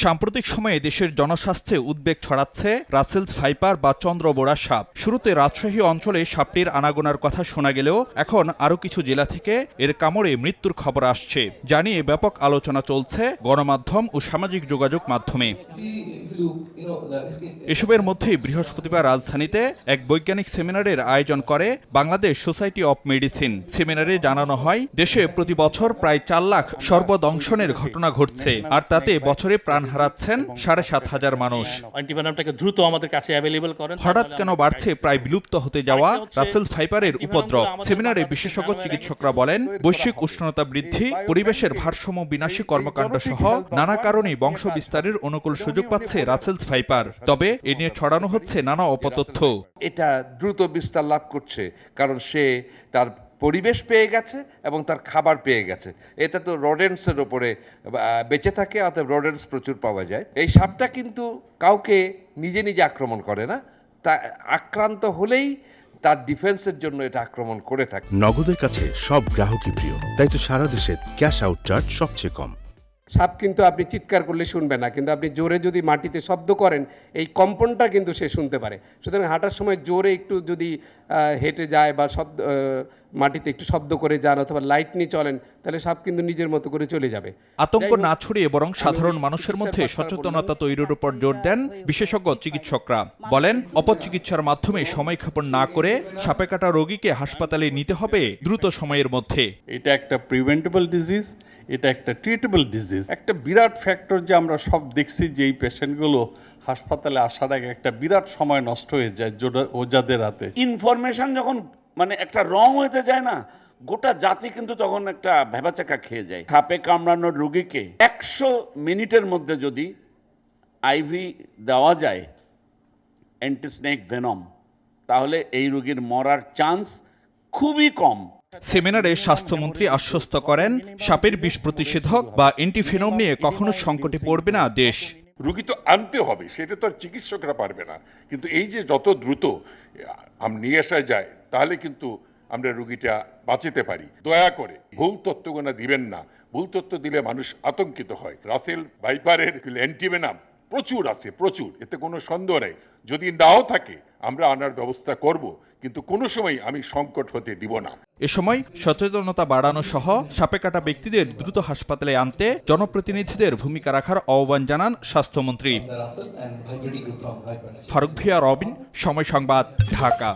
সাম্প্রতিক সময়ে দেশের জনস্বাস্থ্যে উদ্বেগ ছড়াচ্ছে রাসেলস ভাইপার বা চন্দ্রবোড়া সাপ। শুরুতে রাজশাহী অঞ্চলে সাপটির আনাগোনার কথা শোনা গেলেও এখন আরও কিছু জেলা থেকে এর কামড়ে মৃত্যুর খবর আসছে। জানিয়ে ব্যাপক আলোচনা চলছে গণমাধ্যম ও সামাজিক যোগাযোগ মাধ্যমে। এসবের মধ্যেই বৃহস্পতিবার রাজধানীতে এক বৈজ্ঞানিক সেমিনারের আয়োজন করে বাংলাদেশ সোসাইটি অব মেডিসিন। সেমিনারে জানানো হয়, দেশে প্রতি বছর প্রায় চার লাখ সর্বদংশনের ঘটনা ঘটছে, আর তাতে বছরে প্রাণ হারাচ্ছেন সাড়ে সাত হাজার মানুষ। অ্যান্টিভেনামটাকে দ্রুত আমাদের কাছে অ্যাভেলেবল করেন হঠাৎ কেন বাড়ছে প্রায় বিলুপ্ত হতে যাওয়া? রাসেল ফাইবারের উপদ্রব। সেমিনারে বিশেষজ্ঞ চিকিৎসকরা বলেন বৈশ্বিক উষ্ণতা বৃদ্ধি পরিবেশের ভারসাম্য বিনাশী কর্মকাণ্ড সহ নানা কারণে বংশ বিস্তারের অনুকূল সুযোগ পাচ্ছে রাসেলস ফাইবার তবে এ নিয়ে ছড়ানো হচ্ছে নানা অপতথ্য। এটা দ্রুত বিস্তার লাভ করছে কারণ সে তার পরিবেশ পেয়ে গেছে এবং তার খাবার পেয়ে গেছে। এটা তো রোডেন্সের ওপরে বেঁচে থাকে অর্থাৎ রোডেন্স প্রচুর পাওয়া যায়। এই সাপটা কিন্তু কাউকে নিজে নিজে আক্রমণ করে না, তা, আক্রান্ত হলেই তার ডিফেন্সের জন্য এটা আক্রমণ করে থাকে। নগদের কাছে সব গ্রাহকই প্রিয়, তাই তো সারা দেশে ক্যাশ আউট চার্জ সবচেয়ে কম। সাপ কিন্তু আপনি চিৎকার করলে শুনবে না কিন্তু আপনি জোরে যদি মাটিতে শব্দ করেন এই কম্পনটা কিন্তু সে শুনতে পারে। সুতরাং হাঁটার সময় জোরে একটু যদি হেঁটে যায় বা শব্দ মাটিতে একটু শব্দ করে যান অথবা লাইট নিয়ে চলেন তাহলে সাপ কিন্তু নিজের মতো করে চলে যাবে। আতঙ্ক না ছড়িয়ে বরং সাধারণ মানুষের মধ্যে সচেতনতা তৈরির উপর জোর দেন বিশেষজ্ঞ চিকিৎসকরা। বলেন অপচিকিৎসার মাধ্যমে সময় ক্ষেপণ না করে সাপে কাটা রোগীকে হাসপাতালে নিতে হবে দ্রুত সময়ের মধ্যে। এটা একটা প্রিভেন্টেবল ডিজিজ এটা একটা ট্রিটেবল ডিজিজ একটা বিরাট ফ্যাক্টর যে আমরা সব দেখছি যে এই পেশেন্টগুলো হাসপাতালে আসার আগে একটা বিরাট সময় নষ্ট হয়ে যায় ওজাদের হাতে ইনফরমেশন যখন মানে একটা রং হতে যায় না, গোটা জাতি কিন্তু তখন একটা ভেবাচাকা খেয়ে যায়। সাপে কামড়ানোর রুগীকে একশো মিনিটের মধ্যে যদি আইভি দেওয়া যায় অ্যান্টিস্নেক ভেনম তাহলে এই রোগীর মরার চান্স খুবই কম। সেমিনারে স্বাস্থ্যমন্ত্রী আশ্বস্ত করেন, সাপের বিষ প্রতিষেধক বা এন্টিফেনম নিয়ে কখনো সংকটে পড়বে না দেশ। রুগী তো আনতে হবে, সেটা তো আর চিকিৎসকরা পারবে না। কিন্তু এই যে যত দ্রুত নিয়ে আসা যায়, তাহলে কিন্তু আমরা রুগীটা বাঁচাতে পারি। দয়া করে, ভুল তথ্যগুনা দিবেন না। ভুল তথ্য দিলে মানুষ আতঙ্কিত হয়। রাসেল ভাইপারের অ্যান্টিভেনাম প্রচুর আছে প্রচুর এতে কোনো সন্দেহ নেই। যদি নাও থাকে আমরা আনার ব্যবস্থা করব কিন্তু কোনো সময় আমি সংকট হতে দিব না। এ সময় সচেতনতা বাড়ানো সহ সাপে কাটা ব্যক্তিদের দ্রুত হাসপাতালে আনতে জনপ্রতিনিধিদের ভূমিকা রাখার আহ্বান জানান স্বাস্থ্যমন্ত্রী। ফারুক ভিয়া রবিন সময় সংবাদ ঢাকা।